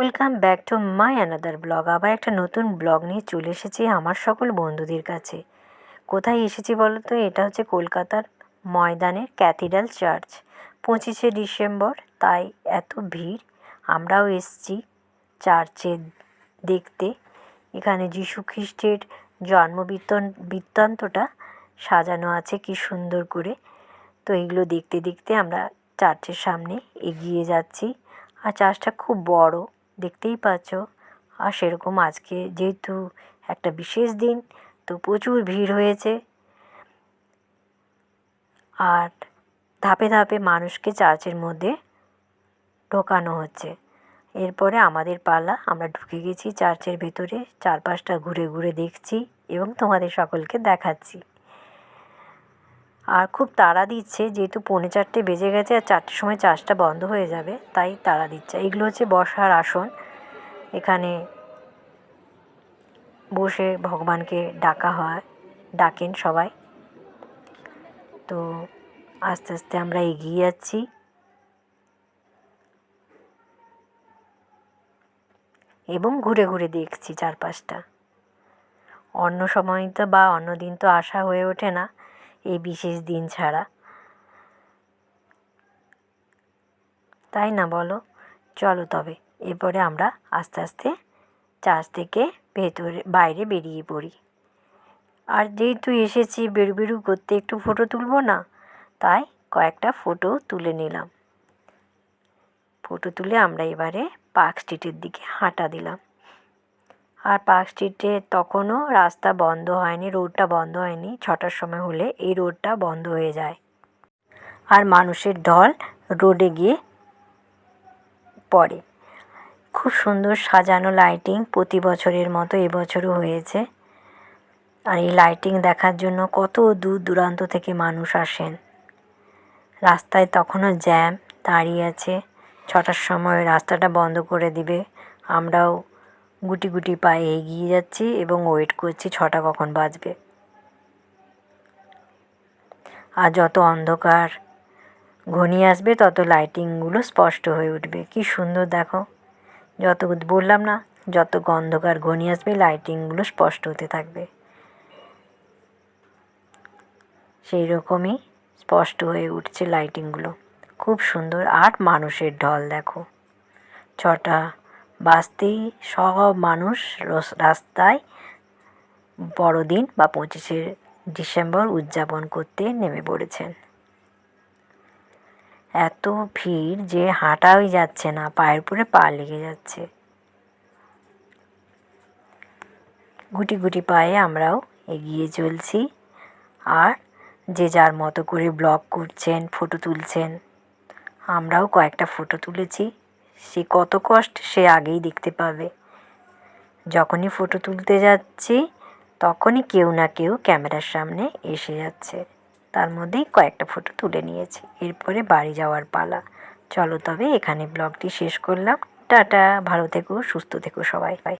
Welcome back to my another blog. আবার একটা নতুন ব্লগ নিয়ে চলে এসেছি আমার সকল বন্ধুদের কাছে। কোথায় এসেছি বলো তো? এটা হচ্ছে কলকাতার ময়দানের ক্যাথিড্রাল চার্চ। পঁচিশে ডিসেম্বর, তাই এত ভিড়। আমরাও এসছি চার্চে দেখতে। এখানে যীশু খ্রিস্টের জন্ম বৃত্তান্তটা সাজানো আছে কি সুন্দর করে। তো এইগুলো দেখতে দেখতে আমরা চার্চের সামনে এগিয়ে যাচ্ছি। আর চার্চটা খুব বড়। দেখতেই পাচ্ছ। আর সেরকম আজকে যেহেতু একটা বিশেষ দিন, তো প্রচুর ভিড় হয়েছে। আর ধাপে ধাপে মানুষকে চার্চের মধ্যে ঢোকানো হচ্ছে। এরপরে আমাদের পালা, আমরা ঢুকে গেছি চার্চের ভেতরে, চারপাশটা ঘুরে ঘুরে দেখছি এবং তোমাদের সকলকে দেখাচ্ছি। আর খুব তাড়া দিচ্ছে, যেহেতু পৌনে চারটে বেজে গেছে আর চারটের সময় চার্জটা বন্ধ হয়ে যাবে, তাই তাড়া দিচ্ছে। এগুলো হচ্ছে বসার আসন। এখানে বসে ভগবানকে ডাকা হয়, ডাকেন সবাই। তো আস্তে আস্তে আমরা এগিয়ে যাচ্ছি। এবং ঘুরে ঘুরে দেখছি চারপাশটা। অন্য সময় তো বা অন্য দিন তো আসা হয়ে ওঠে না। এই বিশেষ দিন ছাড়া। তাই না বলো? চলো তবে, এরপরে আমরা আস্তে আস্তে চার্চ থেকে ভেতরে, বাইরে বেরিয়ে পড়ি। আর যেহেতু এসেছি বেরু বেরু করতে একটু ফটো তুলবো না, তাই কয়েকটা ফটো তুলে নিলাম। ফটো তুলে আমরা এবারে পার্ক স্ট্রিটের দিকে হাঁটা দিলাম। আর পার্ক স্ট্রিটে তখনও রাস্তা বন্ধ হয়নি, রোডটা বন্ধ হয়নি, ছটার সময় হলে এই রোডটা বন্ধ হয়ে যায়। আর মানুষের ঢল রোডে গিয়ে পড়ে। খুব সুন্দর সাজানো লাইটিং প্রতি বছরের মতো এবছরও হয়েছে। আর এই লাইটিং দেখার জন্য কত দূর দূরান্ত থেকে মানুষ আসেন। রাস্তায় তখনও জ্যাম দাঁড়িয়ে আছে। ছটার সময় রাস্তাটা বন্ধ করে দিবে। আমরাও গুটি গুটি পায়ে এগিয়ে যাচ্ছি এবং ওয়েট করছি ছটা কখন বাজবে। আর যত অন্ধকার ঘনিয়ে আসবে, তত লাইটিংগুলো স্পষ্ট হয়ে উঠবে। কি সুন্দর, দেখো। যত বললাম না, যত অন্ধকার ঘনিয়ে আসবে লাইটিংগুলো স্পষ্ট হতে থাকবে। সেই রকমই স্পষ্ট হয়ে উঠছে লাইটিংগুলো খুব সুন্দর। আর মানুষের ঢল, দেখো। ছটা বাসতেই সব মানুষ রাস্তায় বড়দিন বা পঁচিশে ডিসেম্বর উদযাপন করতে নেমে পড়েছেন। এত ভিড় যে হাঁটাই যাচ্ছে না, পায়ের উপরে পা লেগে যাচ্ছে। গুটি গুটি পায়ে আমরাও এগিয়ে চলছি। আর যে যার মতো করে ব্লগ করছেন, ফটো তুলছেন, আমরাও কয়েকটা ফটো তুলেছি। সে কত কষ্ট সে আগেই দেখতে পাবে। যখনই ফটো তুলতে যাচ্ছি, তখনই কেউ না কেউ ক্যামেরার সামনে এসে যাচ্ছে। তার মধ্যেই কয়েকটা ফটো তুলে নিয়েছি। এরপরে বাড়ি যাওয়ার পালা। চলো তবে এখানে ব্লগটি শেষ করলাম। টাটা, ভালো থেকো, সুস্থ থেকো সবাই।